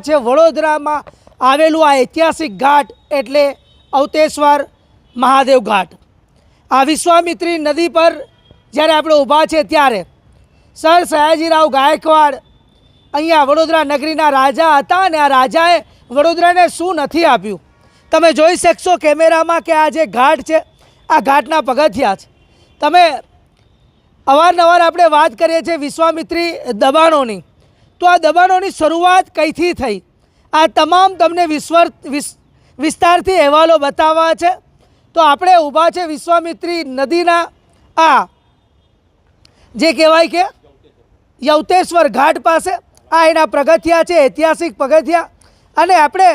છે. વડોદરામાં આવેલું આ ઐતિહાસિક ઘાટ એટલે અવતેશ્વર મહાદેવ ઘાટ. આ વિશ્વામિત્રી નદી પર જ્યારે આપણે ઊભા છે ત્યારે સર સયાજીરાવ ગાયકવાડ અહીંયા વડોદરા નગરીના રાજા હતા અને આ રાજાએ વડોદરાને શું નથી આપ્યું? તમે જોઈ શકશો કેમેરામાં કે આ જે ઘાટ છે, આ ઘાટના પગથિયા છે. તમે અવારનવાર આપણે વાત કરીએ છીએ વિશ્વામિત્રી દબાણોની. તો આ દબાણોની શરૂઆત કઈથી થઈ? આ તમામ તમને વિશ્વર વિસ- વિસ્તારથી અહેવાલો બતાવવા છે. તો આપણે ઊભા છે વિશ્વામિત્રી નદીના આ, જે કહેવાય કે યવતેશ્વર ઘાટ પાસે. આ એના પગથિયા છે, ઐતિહાસિક પગથિયા. અને આપણે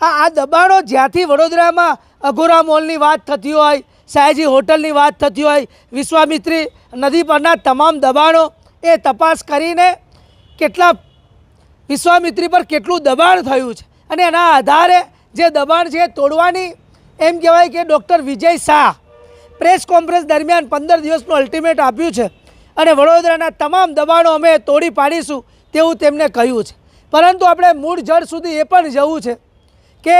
આ આ દબાણો જ્યાંથી વડોદરામાં અઘોરા મોલની વાત થતી હોય સયાજી હોટલની વાત થતી હોય, વિશ્વામિત્રી નદી પરના તમામ દબાણો એ તપાસ કરીને કેટલા વિશ્વામિત્રી પર કેટલું દબાણ થયું છે. અને એના આધારે જે દબાણ છે તોડવાની, એમ કહેવાય કે doctor Vijay Shah press conference દરમિયાન પંદર દિવસનું અલ્ટિમેટ આપ્યું છે અને વડોદરાના તમામ દબાણો અમે તોડી પાડીશું તેવું તેમને કહ્યું છે. પરંતુ આપણે મૂળ જળ સુધી એ પણ જવું છે કે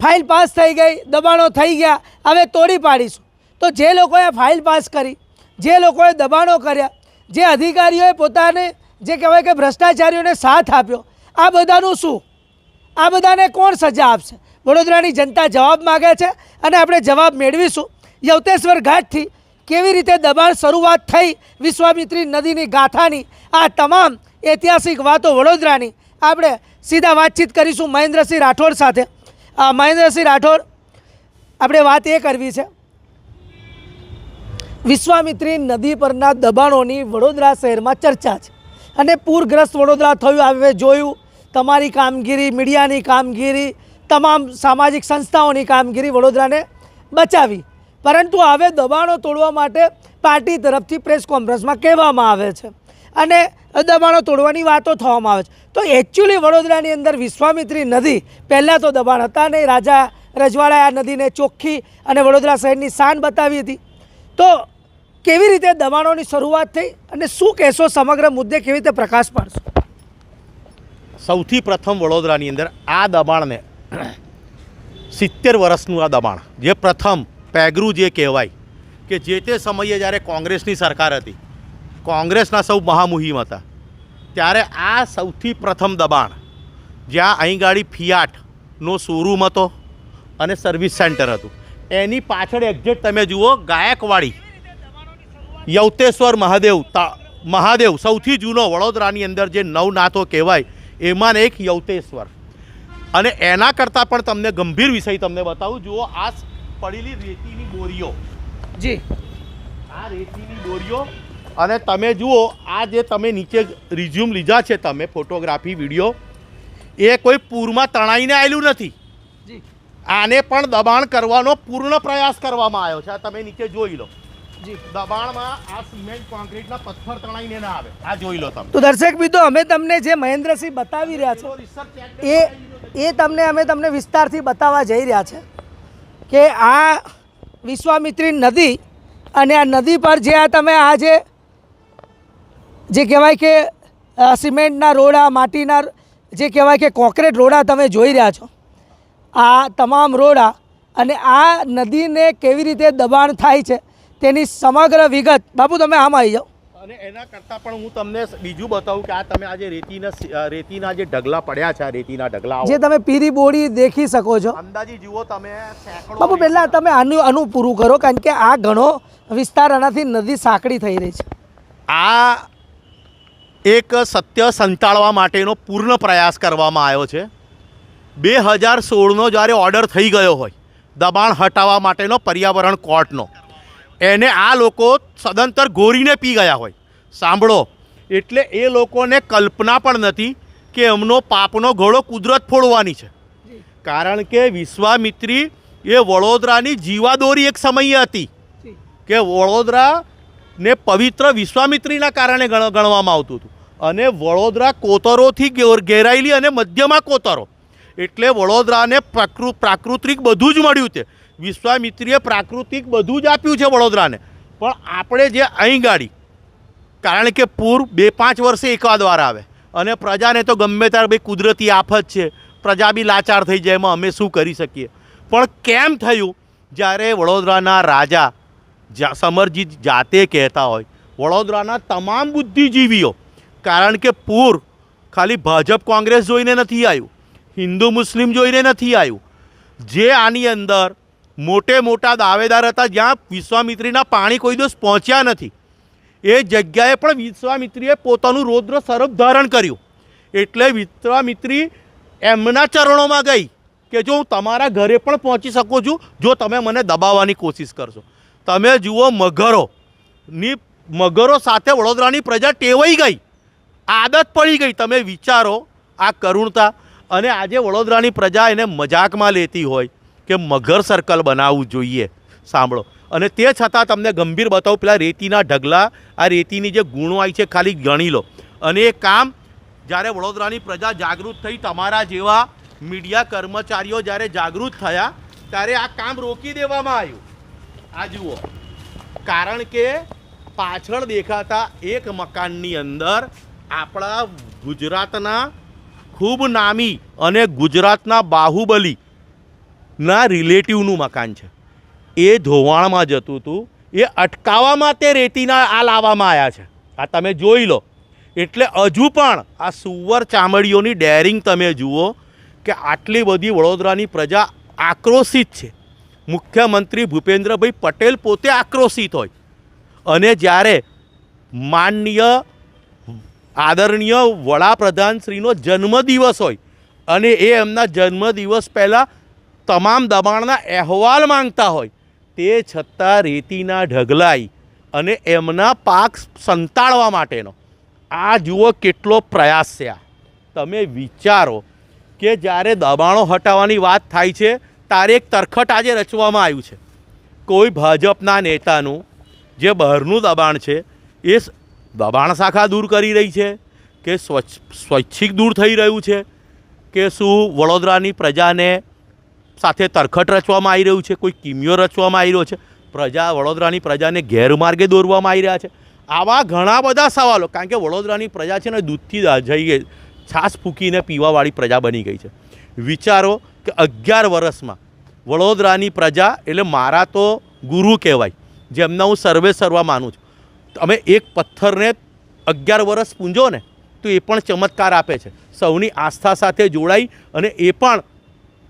ફાઇલ પાસ થઈ ગઈ, દબાણો થઈ ગયા, હવે તોડી પાડીશું. તો જે લોકોએ ફાઇલ પાસ કરી, જે લોકોએ દબાણો કર્યા, જે અધિકારીઓએ પોતાને જે કહેવાય કે ભ્રષ્ટાચારીઓને સાથ આપ્યો. આ બધાનું શું? આ બધાને કોણ સજા આપશે? વડોદરાની જનતા જવાબ માગે છે અને આપણે જવાબ મેળવીશું. યવતેશ્વર ઘાટથી કેવી રીતે દબાણ શરૂઆત થઈ વિશ્વામિત્રી નદીની ગાથાની? આ તમામ ઐતિહાસિક વાતો વડોદરાની. આપણે સીધા વાતચીત કરીશું મહેન્દ્રસિંહ રાઠોડ સાથે. મહેન્દ્રસિંહ રાઠોડ, આપણે વાત એ કરવી છે. વિશ્વામિત્રી નદી પરના દબાણોની વડોદરા શહેરમાં ચર્ચા છે. અને પૂરગ્રસ્ત વડોદરા થયું હવે જોયું. તમારી કામગીરી, મીડિયાની કામગીરી, તમામ સામાજિક સંસ્થાઓની કામગીરી વડોદરાને બચાવી. પરંતુ હવે દબાણો તોડવા માટે પાર્ટી તરફથી પ્રેસ કોન્ફરન્સમાં કહેવામાં આવે છે. અને દબાણો તોડવાની વાતો થવામાં આવે છે. તો એકચ્યુઅલી વડોદરાની અંદર વિશ્વામિત્રી નદી, પહેલાં તો દબાણ હતા નહીં. રાજા રજવાડાએ આ નદીને ચોખ્ખી અને વડોદરા શહેરની શાન બતાવી હતી. તો કેવી રીતે દબાણોની શરૂઆત થઈ અને શું કહેશો સમગ્ર મુદ્દે કેવી રીતે પ્રકાશ પાડશો? સૌથી પ્રથમ વડોદરાની અંદર આ દબાણને સિત્તેર વર્ષનું આ દબાણ, જે પ્રથમ પેગરું જે કહેવાય, કે જે તે સમયે જ્યારે કોંગ્રેસની સરકાર હતી, કોંગ્રેસના સૌ મહામુહિમ હતા, ત્યારે આ સૌથી પ્રથમ દબાણ જ્યાં અહીં ગાડી ફિયાટનો શોરૂમ હતો અને સર્વિસ સેન્ટર હતું. એની પાછળ એક્ઝેક્ટ તમે જુઓ, ગાયકવાડી યવતેશ્વર મહાદેવ મહાદેવ સૌથી જૂનો વડોદરાની અંદર જે નવનાથો કહેવાય એમાં એક યવતેશ્વર અને એના કરતાં પણ તમને ગંભીર વિષય તમને બતાવું. જુઓ આ પડેલી રેતીની બોરીઓ. જી. આ રેતીની બોરીઓ. અને તમે જુઓ આ જે તમે નીચે રિઝ્યુમ લીધા છે તમે ફોટોગ્રાફી વીડિયો એ કોઈ પૂરમાં તણાઈને આવેલું નથી. જી. આને પણ દબાણ કરવાનો પૂર્ણ પ્રયાસ કરવામાં આવ્યો છે. આ તમે નીચે જોઈ લો. દબાણમાં આ સિમેન્ટ કોન્ક્રીટના પથ્થર તણાઈને ના આવે. આ જોઈ લો તમે. તો દર્શક મિત્રો અમે તમને જે મહેન્દ્રસિંહ બતાવી રહ્યા છે એ એ તમને અમે તમને વિસ્તારથી બતાવવા જઈ રહ્યા છે કે આ વિશ્વામિત્રી નદી અને આ નદી પર જે આ તમે આ જે જે કહેવાય કે સિમેન્ટના રોડા માટીના જે કહેવાય કે કોન્ક્રીટ રોડા તમે જોઈ રહ્યા છો આ તમામ રોડા અને આ નદીને કેવી રીતે દબાણ થાય છે તેની સમગ્ર વિગત. બાપુ તમે આમ આવી જાઓ. અને એના કરતાં પણ હું તમને બીજું બતાવું કે આ તમે આજે રેતીના રેતીના જે ઢગલા પડ્યા છે આ રેતીના ઢગલા જે તમે પીરી બોડી દેખી શકો છો. અંદાજી જુઓ તમે બાબુ બાપુ પહેલાં તમે આનું આનું પૂરું કરો કારણ કે આ ઘણો વિસ્તાર આનાથી નદી સાંકડી થઈ રહી છે. આ એક સત્ય સંતાડવા માટેનો પૂર્ણ પ્રયાસ કરવામાં આવ્યો છે. બે હજાર સોળનો જ્યારે ઓર્ડર થઈ ગયો હોય દબાણ હટાવવા માટેનો પર્યાવરણ કોર્ટનો. એને આ લોકો સદંતર ગોરીને પી ગયા હોય. સાંભળો એટલે એ લોકોને કલ્પના પણ નથી કે એમનો પાપનો ઘોડો કુદરત ફોડવાની છે. કારણ કે વિશ્વામિત્રી એ વડોદરાની જીવાદોરી એક સમયે હતી કે વડોદરા ને પવિત્ર વિશ્વામિત્રીના કારણે ગણવામાં આવતું હતું. અને વડોદરા કોતરોથી ઘેર- ઘેરાયેલી અને મધ્યમાં કોતરો. એટલે વડોદરાને પ્રાકૃ પ્રાકૃતિક બધું જ મળ્યું છે વિશ્વામિત્રીએ પ્રાકૃતિક બધું જ આપ્યું છે વડોદરાને. પણ આપણે જે અહીં ગાડી, કારણ કે પૂર બે પાંચ વર્ષે એકાદ વાર આવે, અને પ્રજાને તો ગમે ત્યારે ભાઈ કુદરતી આફત છે, પ્રજા બી લાચાર થઈ જાય, એમાં અમે શું કરી શકીએ? પણ કેમ થયું? જ્યારે વડોદરાના રાજા સમરજીત જાતે કહેતા હોય, વડોદરાના તમામ બુદ્ધિજીવીઓ, કારણ કે પૂર ખાલી ભાજપ કોંગ્રેસ જોઈને નથી આવ્યું, હિન્દુ મુસ્લિમ જોઈને નથી આવ્યું, જે આની અંદર મોટે મોટા દાવેદાર હતા, જ્યાં વિશ્વામિત્રીના પાણી કોઈ દિવસ પહોંચ્યા નથી. એ જગ્યાએ પણ વિશ્વામિત્રીએ પોતાનું રૌદ્ર સ્વરૂપ ધારણ કર્યું. એટલે વિશ્વામિત્રી એમના ચરણોમાં ગઈ કે જો હું તમારા ઘરે પણ પહોંચી શકું છું, જો તમે મને દબાવવાની કોશિશ કરશો. તમે જુઓ મગરો. ની મગરો સાથે વડોદરાની પ્રજા ટેવાઈ ગઈ. આદત પડી ગઈ. તમે વિચારો આ કરુણતા. અને આજે વડોદરાની પ્રજા એને મજાકમાં લેતી હોય. કે મગર સર્કલ બનાવવું જોઈએ. સાંભળો. અને તે છતાં તમને ગંભીર બતાવું, પેલા રેતીના ઢગલા, આ રેતીની જે ગુણો આવી છે ખાલી ગણી લો. અને એ કામ, જ્યારે વડોદરાની પ્રજા જાગૃત થઈ તમારા જેવા મીડિયા કર્મચારીઓ જ્યારે જાગૃત થયા, ત્યારે આ કામ રોકી દેવામાં આવ્યું. આ જુઓ. કારણ કે પાછળ દેખાતા એક મકાનની અંદર આપણા ગુજરાતના ખૂબ નામી અને ગુજરાતના બાહુબલી ના રિલેટિવનું મકાન છે. એ ધોવાણમાં જતું હતું એ અટકાવવા માટે રેતીના આ લાવવામાં આવ્યા છે. આ તમે જોઈ લો. એટલે હજુ પણ આ સુવર ચામડીઓની ડેરિંગ તમે જુઓ કે આટલી બધી વડોદરાની પ્રજા આક્રોશિત છે. મુખ્યમંત્રી ભૂપેન્દ્રભાઈ પટેલ પોતે આક્રોશિત હોય. અને જ્યારે માનનીય, આદરણીય વડાપ્રધાનશ્રીનો જન્મદિવસ હોય, અને એ એમના જન્મદિવસ પહેલાં તમામ દબાણના અહેવાલ માંગતા હોય, તે છતાં રેતીના ઢગલાઈ અને એમના પાક સંતાડવા માટેનો. આ જુઓ કેટલો પ્રયાસ છે આ. તમે વિચારો કે જ્યારે દબાણો હટાવવાની વાત થાય છે, ત્યારે એક તરખટ આજે રચવામાં આવ્યું છે. કોઈ ભાજપના નેતાનું જે બહારનું દબાણ છે, એ દબાણ શાખા દૂર કરી રહી છે, કે સ્વચ્છ, સ્વૈચ્છિક દૂર થઈ રહ્યું છે, કે શું વડોદરાની પ્રજાને સાથે તરખટ રચવામાં આવી રહ્યું છે, કોઈ કિમિયો રચવામાં આવી રહ્યો છે. પ્રજા વડોદરાની પ્રજાને ગેરમાર્ગે દોરવામાં આવી રહ્યા છે. આવા ઘણા બધા સવાલો, કારણ કે વડોદરાની પ્રજા છે ને દૂધથી જઈ ગઈ છાશ ફૂંકીને પીવાવાળી પ્રજા બની ગઈ છે. વિચારો કે અગિયાર વર્ષમાં વડોદરાની પ્રજા, એટલે મારા તો ગુરુ કહેવાય, જેમના હું સર્વે સર્વા માનું છું. તમે એક પથ્થરને અગિયાર વર્ષ પૂંજો ને, તો એ પણ ચમત્કાર આપે છે. સૌની આસ્થા સાથે જોડાઈ અને એ પણ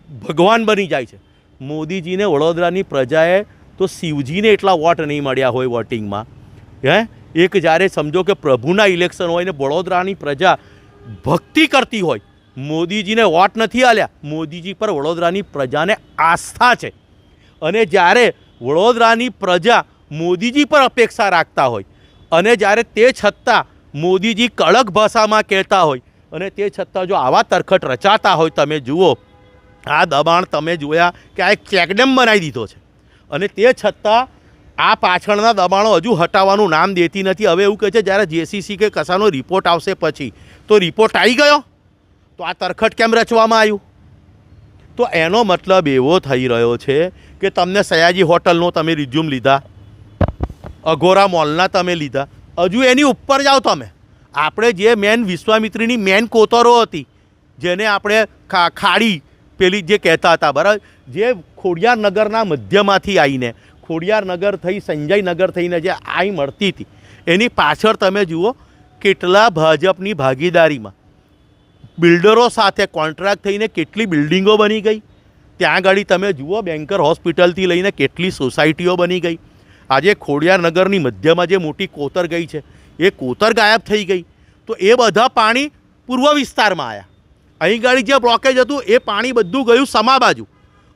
ભગવાન બની જાય છે. મોદીજીને વડોદરાની પ્રજાએ તો શિવજીને એટલા વોટ નહીં મળ્યા હોય વોટિંગમાં. હે? એક જ્યારે સમજો કે પ્રભુના ઇલેક્શન હોય ને વડોદરાની પ્રજા ભક્તિ કરતી હોય, મોદીજીને વોટ નથી આલ્યા. મોદીજી પર વડોદરાની પ્રજાને આસ્થા છે. અને જ્યારે વડોદરાની પ્રજા મોદીજી પર અપેક્ષા રાખતા હોય, અને જ્યારે તે છતાં મોદીજી કડક ભાષામાં કહેતા હોય, અને તે છતાં જો આવા તરખટ રચાતા હોય, તમે જુઓ આ દબાણ તમે જોયા કે આ એક ચેકડેમ બનાવી દીધો છે. અને તે છતાં આ પાછળના દબાણો હજુ હટાવવાનું નામ દેતી નથી. હવે એવું કહે છે, જ્યારે જેસીસી કે કશાનો રિપોર્ટ આવશે પછી, તો રિપોર્ટ આવી ગયો? તો આ તરખટ કેમ રચવામાં આવ્યું? તો એનો મતલબ એવો થઈ રહ્યો છે કે તમને સયાજી હોટલનો તમે રિઝ્યુમ લીધા, અઘોરા મોલના તમે લીધા. હજુ એની ઉપર જાઓ તમે. આપણે જે મેન વિશ્વામિત્રીની મેન કોતરો હતી, જેને આપણે ખા ખાડી પેલી જે કહેતા હતા, બરાબર? જે ખોડિયાર નગરના મધ્યમાંથી આવીને, ખોડિયાર નગર થઈ સંજયનગર થઈને જે આઈ મળતી હતી, એની પાછળ તમે જુઓ કેટલા ભાજપની ભાગીદારીમાં. બિલ્ડરો સાથે કોન્ટ્રાક્ટ થઈને કેટલી બિલ્ડિંગો બની ગઈ. ત્યાં આગળ તમે જુઓ બેન્કર હોસ્પિટલથી લઈને કેટલી સોસાયટીઓ બની ગઈ. આજે ખોડિયાર નગરની મધ્યમાં જે મોટી કોતર ગઈ છે, એ કોતર ગાયબ થઈ ગઈ. તો એ બધા પાણી પૂર્વ વિસ્તારમાં આવ્યા અહીં ગાડી જે બ્લોકેજ હતું, એ પાણી બધું ગયું સમા બાજુ.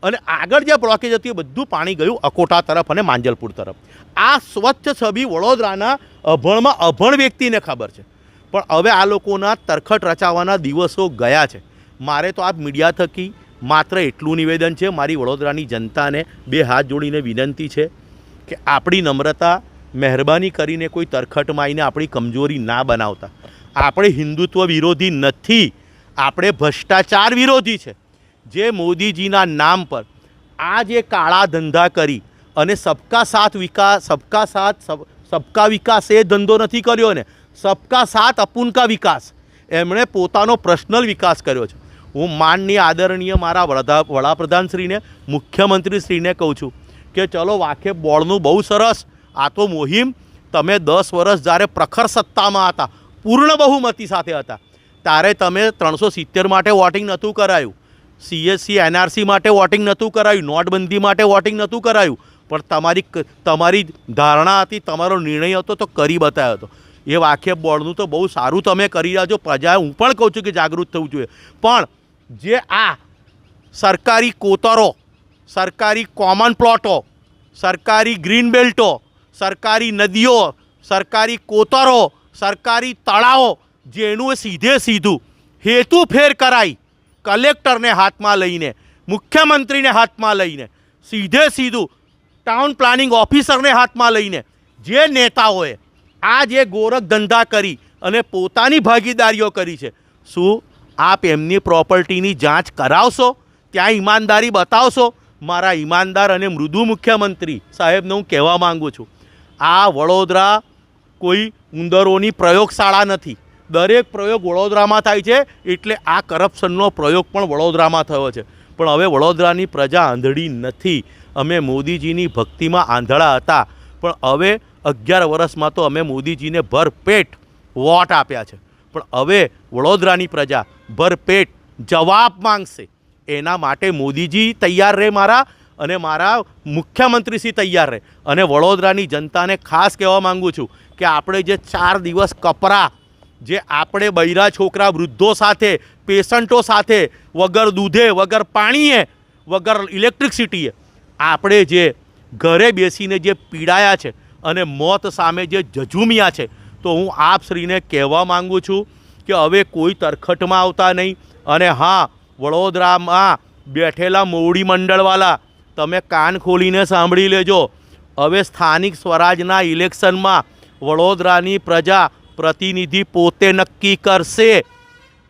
અને આગળ જ્યાં બ્લોકેજ હતું, એ બધું પાણી ગયું અકોટા તરફ અને માંજલપુર તરફ. આ સ્વચ્છ છબી વડોદરાના અભણમાં અભણ વ્યક્તિને ખબર છે. પણ હવે આ લોકોના તરખટ રચાવવાના દિવસો ગયા છે. મારે તો આ મીડિયા થકી માત્ર એટલું નિવેદન છે, મારી વડોદરાની જનતાને બે હાથ જોડીને વિનંતી છે કે આપણી નમ્રતા, મહેરબાની કરીને કોઈ તરખટમાં આવીને આપણી કમજોરી ના બનાવતા. આપણે હિન્દુત્વ વિરોધી નથી. આપણે ભ્રષ્ટાચાર વિરોધી છે. જે મોદીજીના નામ પર આ જે કાળા ધંધા કરી અને સબકા સાથ વિકાસ સબકા સાથ સબકા વિકાસ એ ધંધો નથી કર્યો ને, સબકા સાથ અપુનકા વિકાસ? એમણે પોતાનો પર્સનલ વિકાસ કર્યો છે. હું માનનીય આદરણીય મારા વડા વડાપ્રધાનશ્રીને, મુખ્યમંત્રીશ્રીને કહું છું કે ચલો વાકેફ બોર્ડનું બહુ સરસ, આ તો મુહિમ, તમે દસ વર્ષ જ્યારે પ્રખર સત્તામાં હતા, પૂર્ણ બહુમતી સાથે હતા ત્યારે તમે ત્રણસો સિત્તેર માટે વોટિંગ નહોતું કરાયું. સીએસસી એનઆરસી માટે વોટિંગ નહોતું કરાયું. નોટબંધી માટે વોટિંગ નહોતું કરાયું. પણ તમારી તમારી ધારણા હતી, તમારો નિર્ણય હતો તો કરી બતાવ્યો હતો. એ વાકેફ બોર્ડનું તો બહુ સારું તમે કરી રહ્યા છો. પ્રજા, હું પણ કહું છું કે જાગૃત થવું જોઈએ. પણ જે આ સરકારી કોતરો, સરકારી કોમન પ્લોટો સરકારી ગ્રીન બેલ્ટો સરકારી નદીઓ, સરકારી કોતરો, સરકારી તળાવો જેનું સીધે સીધું હેતુ ફેર કરાઈ કલેક્ટરને હાથમાં લઈને, મુખ્યમંત્રીને હાથમાં લઈને, સીધે સીધું ટાઉન પ્લાનિંગ ઓફિસરને હાથમાં લઈને જે નેતાઓએ આ જે ગોરખ ધંધા કરી અને પોતાની ભાગીદારીઓ કરી છે, શું આપ એમની પ્રોપર્ટીની જાંચ કરાવશો? ત્યાં ઈમાનદારી બતાવશો? મારા ઈમાનદાર અને મૃદુ મુખ્યમંત્રી સાહેબને હું કહેવા માંગુ છું, આ વડોદરા કોઈ ઉંદરોની પ્રયોગશાળા નથી. દરેક પ્રયોગ વડોદરામાં થાય છે, એટલે આ કરપ્શનનો પ્રયોગ પણ વડોદરામાં થયો છે. પણ હવે વડોદરાની પ્રજા આંધળી નથી. અમે મોદીજીની ભક્તિમાં આંધળા હતા. પણ હવે અગિયાર વર્ષમાં તો અમે મોદીજીને ભરપેટ વોટ આપ્યા છે. પણ હવે વડોદરાની પ્રજા ભરપેટ જવાબ માંગશે. એના માટે મોદીજી તૈયાર રહે મારા અને મારા મુખ્યમંત્રીશ્રી તૈયાર રહે. અને વડોદરાની જનતાને ખાસ કહેવા માંગુ છું કે આપણે જે ચાર દિવસ કપરા જે આપણે બૈરા છોકરા વૃદ્ધો સાથે, પેશન્ટો સાથે વગર દૂધે, વગર પાણીએ, વગર ઇલેક્ટ્રિસિટીએ આપણે જે ઘરે બેસીને જે પીડાયા છે અને મોત સામે જે જજુમ્યા છે, તો હું આપ શ્રીને કહેવા માંગુ છું કે હવે કોઈ તરખટમાં આવતા નહીં અને હા, વડોદરામાં બેઠેલા મોવડી મંડળવાલા, તમે કાન ખોલીને સાંભળી લેજો. હવે સ્થાનિક સ્વરાજના ઇલેક્શનમાં વડોદરાની પ્રજા પ્રતિનિધિ પોતે નક્કી કરશે.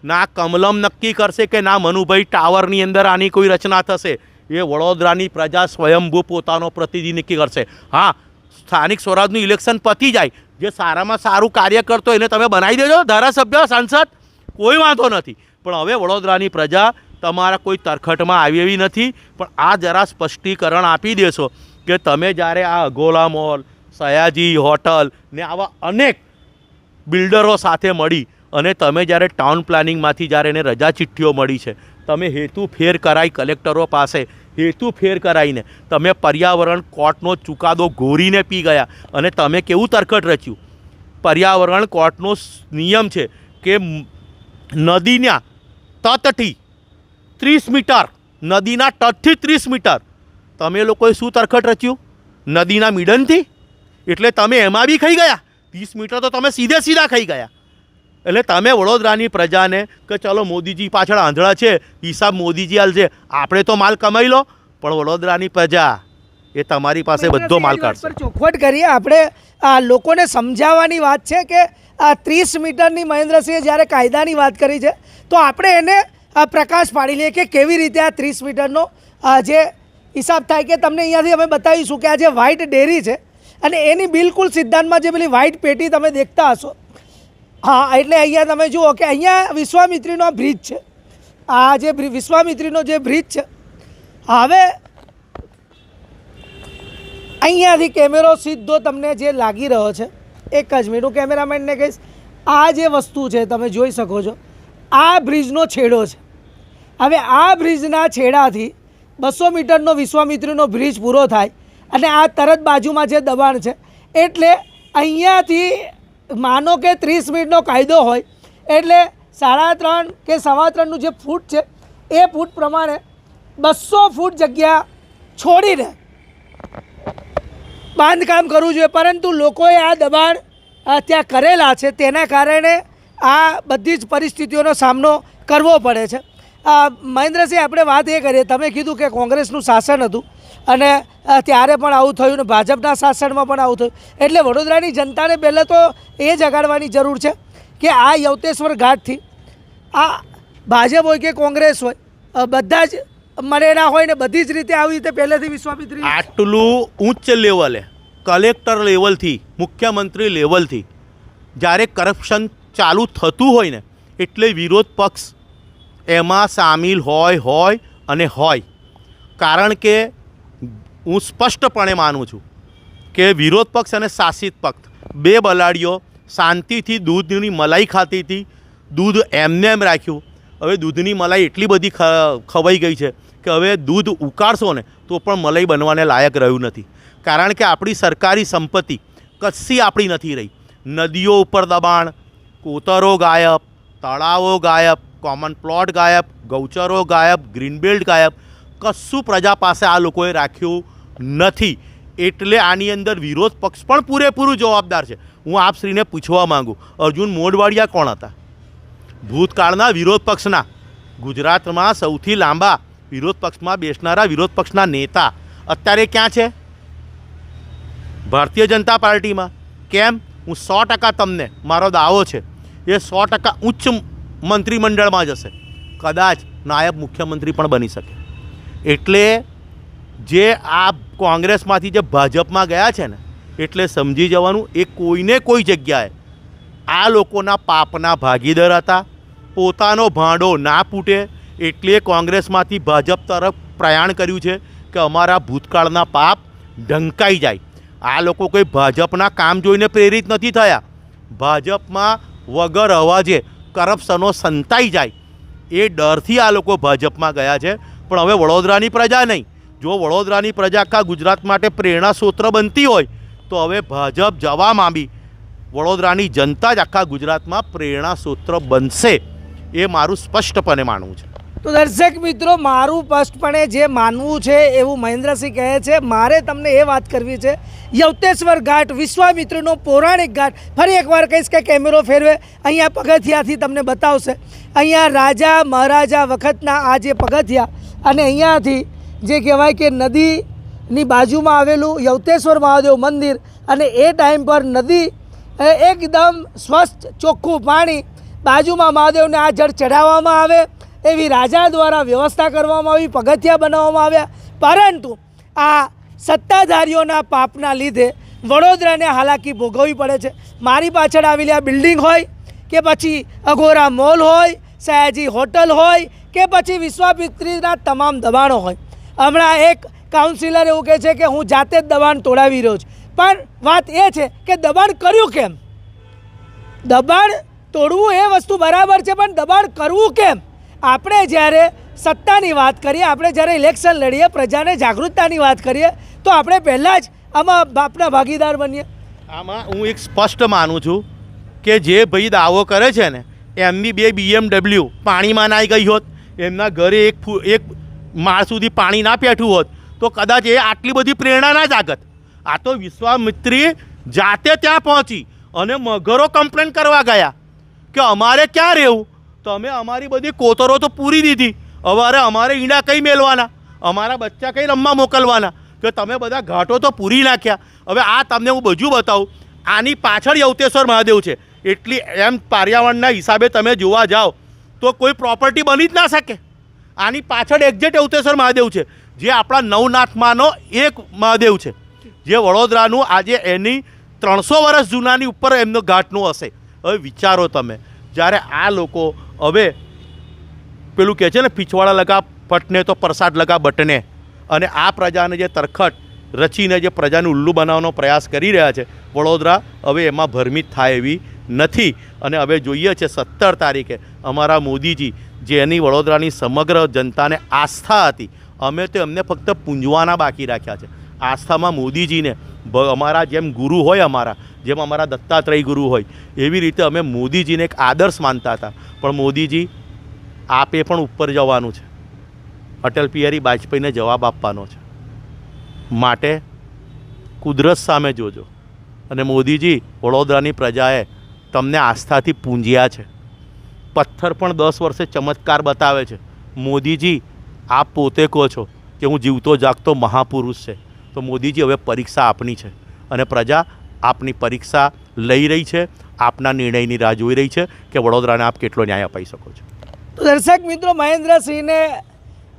ના કમલમ નક્કી કરશે કે ના મનુભાઈ ટાવરની અંદર આની કોઈ રચના થશે. એ વડોદરાની પ્રજા સ્વયંભૂ પોતાનો પ્રતિનિધિ નક્કી કરશે. હા, સ્થાનિક સ્વરાજનું ઇલેક્શન પતી જાય. જે સારામાં સારું કાર્ય કરતો એને તમે બનાવી દેજો, ધારાસભ્ય, સાંસદ, કોઈ વાંધો નથી. પણ હવે વડોદરાની પ્રજા તમારા કોઈ તરખટમાં આવી એવી નથી. પણ આ જરા સ્પષ્ટીકરણ આપી દેશો કે તમે જ્યારે આ અગોલા મોલ, સયાજી હોટલ ને આવા અનેક બિલ્ડરો સાથે મળી અને તમે જ્યારે ટાઉન પ્લાનિંગમાંથી જ્યારે એને રજા ચિઠ્ઠીઓ મળી છે, તમે હેતુ ફેર કરાઈ કલેક્ટરો પાસે, હેતુ ફેર કરાઈને તમે પર્યાવરણ કોર્ટનો ચુકાદો ઘોરીને પી ગયા અને તમે કેવું તરકટ રચ્યું? પર્યાવરણ કોર્ટનો નિયમ છે કે નદીના તટથી ત્રીસ મીટર, નદીના તટથી ત્રીસ મીટર, તમે લોકોએ શું તરખટ રચ્યું? નદીના મિડનથી? એટલે તમે એમાં બી ખાઈ ગયા? ત્રીસ મીટર તો તમે સીધે સીધા ખાઈ ગયા. એટલે તમે વડોદરાની પ્રજાને કે ચલો મોદીજી પાછળ આંધળા છે હિસાબ મોદીજી હાલશે આપણે તો માલ કમાઈ લો પણ વડોદરાની પ્રજા એ તમારી પાસે બધો માલ કાઢશે. ચોખવટ કરીએ આપણે આ લોકોને સમજાવવાની વાત છે કે આ ત્રીસ મીટરની મહેન્દ્રસિંહે જ્યારે કાયદાની વાત કરી છે તો આપણે એને આ પ્રકાશ પાડી લઈએ કે કેવી રીતે આ ત્રીસ મીટરનો આ જે હિસાબ થાય કે તમને અહીંયાથી અમે બતાવીશું કે આ જે વ્હાઇટ ડેરી છે અને એની બિલકુલ સિદ્ધાંતમાં જે પેલી વ્હાઇટ પેટી તમે દેખતા હશો. હા, એટલે અહીંયા તમે જુઓ કે અહીંયા વિશ્વામિત્રીનો બ્રિજ છે. આ જે વિશ્વામિત્રીનો જે બ્રિજ છે. હવે અહીંયાથી કેમેરો સીધો તમને જે લાગી રહ્યો છે, એક જ મિનિટ હું કેમેરામેનને કહીશ, આ જે વસ્તુ છે તમે જોઈ શકો છો, આ બ્રિજનો છેડો છે. હવે આ બ્રિજના છેડાથી બસો મીટરનો વિશ્વામિત્રીનો બ્રિજ પૂરો થાય અને આ તરત બાજુમાં જે દબાણ છે, એટલે અહીંયાથી માનો કે ત્રીસ મિનિટનો કાયદો હોય, એટલે સાડા ત્રણ કે સવા ત્રણનું જે ફૂટ છે, એ ફૂટ પ્રમાણે બસો ફૂટ જગ્યા છોડીને બાંધકામ કરવું જોઈએ. પરંતુ લોકોએ આ દબાણ ત્યાં કરેલા છે, તેના કારણે આ બધી જ પરિસ્થિતિઓનો સામનો કરવો પડે છે. મહેન્દ્રસિંહ, આપણે વાત એ કરીએ. તમે કીધું કે કોંગ્રેસનું શાસન હતું. અને ત્યારે પણ આવું થયું ને ભાજપના શાસનમાં પણ આવું થયું. એટલે વડોદરાની જનતાને પહેલાં તો એ જગાડવાની જરૂર છે કે આ યવતેશ્વર ઘાટથી, આ ભાજપ હોય કે કોંગ્રેસ હોય બધા જ મળેલા હોય ને બધી જ રીતે આવી રીતે પહેલેથી વિશ્વામિત્રી આટલું ઉચ્ચ લેવલે, કલેક્ટર લેવલથી, મુખ્યમંત્રી લેવલથી, જ્યારે કરપ્શન ચાલુ થતું હોય ને, એટલે વિરોધ પક્ષ એમાં સામેલ હોય હોય અને હોય. કારણ કે હું સ્પષ્ટપણે માનું છું કે વિરોધ પક્ષ અને શાસિત પક્ષ બે બલાડીઓ શાંતિથી દૂધની મલાઈ ખાતી હતી. દૂધ એમને એમ રાખ્યું, હવે દૂધની મલાઈ એટલી બધી ખવાઈ ગઈ છે કે હવે દૂધ ઉકાળશો ને તો પણ મલાઈ બનવાને લાયક રહ્યું નથી. કારણ કે આપણી સરકારી સંપત્તિ કશી આપણી નથી રહી. નદીઓ ઉપર દબાણ, કોતરો ગાયબ, તળાવો ગાયબ કોમન પ્લોટ ગાયબ, ગૌચરો ગાયબ ગ્રીન બેલ્ટ ગાયબ, કશું પ્રજા પાસે આ લોકોએ રાખ્યું નથી. એટલે આની અંદર વિરોધ પક્ષ પણ પૂરેપૂરું જવાબદાર છે. હું આપશ્રીને પૂછવા માંગુ, અર્જુન મોઢવાડિયા કોણ હતા? ભૂતકાળના વિરોધ પક્ષના. ગુજરાતમાં સૌથી લાંબા વિરોધ પક્ષમાં બેસનારા વિરોધ પક્ષના નેતા અત્યારે ક્યાં છે? ભારતીય જનતા પાર્ટીમાં. કેમ? હું સો ટકા તમને, મારો દાવો છે, એ સો ટકા ઉચ્ચ મંત્રીમંડળમાં જશે કદાચ નાયબ મુખ્યમંત્રી પણ બની શકે. એટલે જે આ કોંગ્રેસમાંથી જે ભાજપમાં ગયા છે ને, એટલે સમજી જવાનું એ કોઈને કોઈ જગ્યાએ. આ લોકોના પાપના ભાગીદાર હતા, પોતાનો ભાંડો ના ફૂટે, એટલે કોંગ્રેસમાંથી ભાજપ તરફ પ્રયાણ કર્યું છે કે અમારા ભૂતકાળના પાપ ઢંકાઈ જાય. આ લોકો કોઈ ભાજપના કામ જોઈને પ્રેરિત નથી થયા. ભાજપમાં વગર અવાજે કરપ્શનો સંતાઈ જાય. એ ડરથી આ લોકો ભાજપમાં ગયા છે, પણ હવે વડોદરાની પ્રજા નહીં. જો વડોદરાની પ્રજા આખા ગુજરાત માટે પ્રેરણા સૂત્ર બનતી હોય, તો હવે ભાજપ જવા માંડી. વડોદરાની જનતા જ આખા ગુજરાતમાં પ્રેરણા સૂત્ર બનશે એ મારું સ્પષ્ટપણે માનવું છે. તો દર્શક મિત્રો, મારું સ્પષ્ટપણે જે માનવું છે એવું મહેન્દ્રસિંહ કહે છે, મારે તમને એ વાત કરવી છે, યવતેશ્વર ઘાટ વિશ્વામિત્રનો પૌરાણિક ઘાટ, ફરી એકવાર કહીશ કે કેમેરો ફેરવે, અહીંયા પગથિયાથી તમને બતાવશે. અહીંયા રાજા મહારાજા વખતના આ જે પગથિયા અને અહીંયાથી જે કહેવાય કે નદીની બાજુમાં આવેલું યવતેશ્વર મહાદેવ મંદિર અને એ ટાઈમ પર નદી એકદમ સ્વચ્છ ચોખ્ખું પાણી બાજુમાં મહાદેવને આ જળ ચઢાવવામાં આવે એવી રાજા દ્વારા વ્યવસ્થા કરવામાં આવી, પગથિયા બનાવવામાં આવ્યા. પરંતુ આ સત્તાધારીઓના પાપના લીધે વડોદરાને હાલાકી ભોગવવી પડે છે. મારી પાછળ આવેલી આ બિલ્ડિંગ હોય કે પછી અઘોરા મોલ હોય, સયાજી હોટલ હોય કે પછી વિશ્વામિત્રીના તમામ દબાણો હોય. હમણાં એક કાઉન્સિલર એવું કહે છે કે હું જાતે જ દબાણ તોડાવી રહ્યો છું. પણ વાત એ છે કે દબાણ કર્યું કેમ? દબાણ તોડવું એ વસ્તુ બરાબર છે, પણ દબાણ કરવું કેમ? આપણે જ્યારે સત્તાની વાત કરીએ, આપણે જ્યારે ઇલેક્શન લડીએ, પ્રજાને જાગૃતતાની વાત કરીએ, તો આપણે પહેલાં જ આમાં બાપના ભાગીદાર બનીએ. આમાં હું એક સ્પષ્ટ માનું છું કે જે ભાઈ દાવો કરે છે ને, એમની બે બીએમડબલ્યુ પાણીમાં નાઈ ગઈ હોત, એમના ઘરે એક ફૂ એક માળ સુધી પાણી ના પેઠું હોત, તો કદાચ એ આટલી બધી પ્રેરણા ના જાગત આ તો વિશ્વામિત્રી જાતે ત્યાં પહોંચી અને મગરો કમ્પ્લેન કરવા ગયા કે અમારે ક્યાં રહેવું? તમે અમારી બધી કોતરો તો પૂરી દીધી. હવે અમારે ઈંડા કઈ મેળવાના અમારા બચ્ચા કઈ રમવા મોકલવાના? કે તમે બધા ઘાટો તો પૂરી નાખ્યા. હવે આ તમને હું બધું બતાવું. આની પાછળ યવતેશ્વર મહાદેવ છે. એટલી એમ પર્યાવરણના હિસાબે તમે જોવા જાઓ, તો કોઈ પ્રોપર્ટી બની જ ના શકે. આની પાછળ એક્ઝેટ અવતેશ્વર મહાદેવ છે. જે આપણા નવનાથમાંનો એક મહાદેવ છે. જે વડોદરાનું આજે એની ત્રણસો વર્ષ જૂનાની ઉપર એમનો ઘાટનું હશે. હવે વિચારો તમે, જ્યારે આ લોકો હવે પેલું કહે છે ને, પીછવાડા લગા પટને તો પ્રસાદ લગા બટને અને આ પ્રજાને જે તરખટ રચીને જે પ્રજાને ઉલ્લુ બનાવવાનો પ્રયાસ કરી રહ્યા છે, વડોદરા હવે એમાં ભરમિત થાય એવી નથી. અને હવે જોઈએ છે સત્તર તારીખે અમારા મોદીજી જેની વડોદરાની સમગ્ર જનતાને આસ્થા હતી. અમે તો એમને ફક્ત પૂંજવાના બાકી રાખ્યા છે. આસ્થામાં મોદીજીને અમારા જેમ ગુરુ હોય અમારા, જેમ અમારા દત્તાત્રેય ગુરુ હોય, એવી રીતે અમે મોદીજીને એક આદર્શ માનતા હતા. પણ મોદીજી આપે પણ ઉપર જવાનું છે. અટલ બિહારી વાજપેયીને જવાબ આપવાનો છે. માટે કુદરત સામે જોજો. અને મોદીજી વડોદરાની પ્રજાએ તમને આસ્થાથી પૂંજ્યા છે. પથ્થર પણ દસ વર્ષે ચમત્કાર બતાવે છે. મોદીજી, આપ પોતે કહો છો કે હું જીવતો જાગતો મહાપુરુષ છે. તો મોદીજી, હવે પરીક્ષા આપની છે. અને પ્રજા, આપની પરીક્ષા લઈ રહી છે. આપના નિર્ણયની રાહ જોઈ રહી છે કે વડોદરાને આપ કેટલો ન્યાય અપાઈ શકો છો. તો દર્શક મિત્રો, મહેન્દ્રસિંહને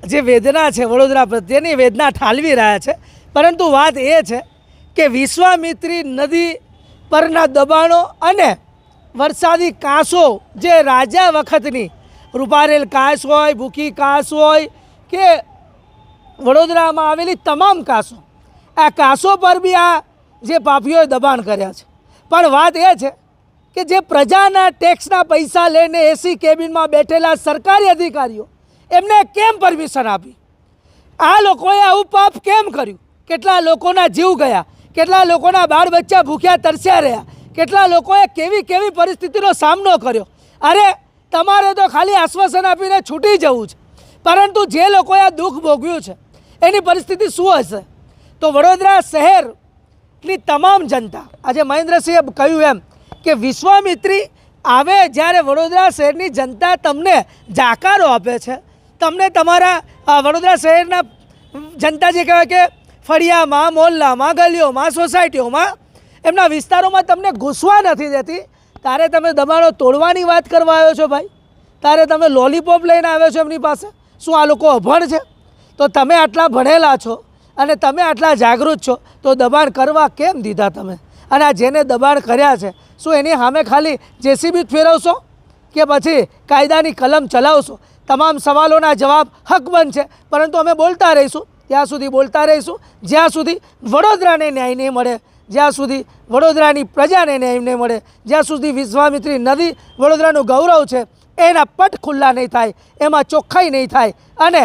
જે વેદના છે વડોદરા પ્રત્યેની વેદના ઠાલવી રહ્યા છે. પરંતુ વાત એ છે કે વિશ્વામિત્રી નદી પરના દબાણો અને વરસાદી કાંસો જે રાજા વખતની રૂપારેલ કાંસ હોય, ભૂખી કાંસ હોય કે વડોદરામાં આવેલી તમામ કાંસો, આ કાંસો પર બી આ જે પાપીઓએ દબાણ કર્યા છે. પણ વાત એ છે કે જે પ્રજાના ટેક્સના પૈસા લઈને એસી કેબિનમાં બેઠેલા સરકારી અધિકારીઓ એમને કેમ પરમિશન આપી? આ લોકોએ આવું પાપ કેમ કર્યું? કેટલા લોકોના જીવ ગયા? કેટલા લોકોના બાળ બચ્ચા ભૂખ્યા તરસ્યા રહ્યા? કેટલા લોકોએ કેવી કેવી પરિસ્થિતિનો સામનો કર્યો? અરે, તમારે તો ખાલી આશ્વાસન આપીને છૂટી જવું છે. પરંતુ જે લોકોએ આ દુઃખ ભોગવ્યું છે, એની પરિસ્થિતિ શું હશે? તો વડોદરા શહેરની તમામ જનતા, આજે મહેન્દ્રસિંહે કહ્યું એમ કે વિશ્વામિત્રી આવે જ્યારે વડોદરા શહેરની જનતા તમને જાકારો આપે છે. તમને તમારા વડોદરા શહેરના જનતા જે કહેવાય કે ફળિયામાં, મોહલ્લામાં, ગલીઓમાં, સોસાયટીઓમાં એમના વિસ્તારોમાં તમને ઘૂસવા નથી દેતી. તારે તમે દબાણો તોડવાની વાત કરવા આવ્યો છો ભાઈ? તારે તમે લોલીપોપ લઈને આવ્યો છો એમની પાસે? શું આ લોકો અભણ છે? તો તમે આટલા ભણેલા છો અને તમે આટલા જાગૃત છો, તો દબાણ કરવા કેમ દીધા તમે? અને આ જેને દબાણ કર્યા છે, શું એની સામે ખાલી જેસીબી ફેરવશો? કે પછી કાયદાની કલમ ચલાવશો? તમામ સવાલોના જવાબ હકબંધ છે. પરંતુ અમે બોલતા રહીશું. ત્યાં સુધી બોલતા રહીશું. જ્યાં સુધી વડોદરાને ન્યાય નહીં મળે જ્યાં સુધી વડોદરાની પ્રજાને નહીં મળે, જ્યાં સુધી વિશ્વામિત્રી નદી વડોદરાનું ગૌરવ છે, એના પટ ખુલ્લા નહીં થાય, એમાં ચોખ્ખાઈ નહીં થાય. અને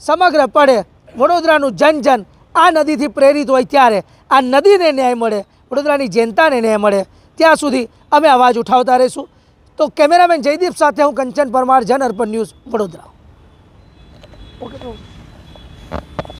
સમગ્ર પડે વડોદરાનું જન જન આ નદીથી પ્રેરિત હોય ત્યારે આ નદીને ન્યાય મળે, વડોદરાની જનતાને ન્યાય મળે. ત્યાં સુધી અમે અવાજ ઉઠાવતા રહીશું. તો કેમેરામેન જયદીપ સાથે હું કંચન પરમાર, જન અર્પણ ન્યૂઝ વડોદરા. ઓકે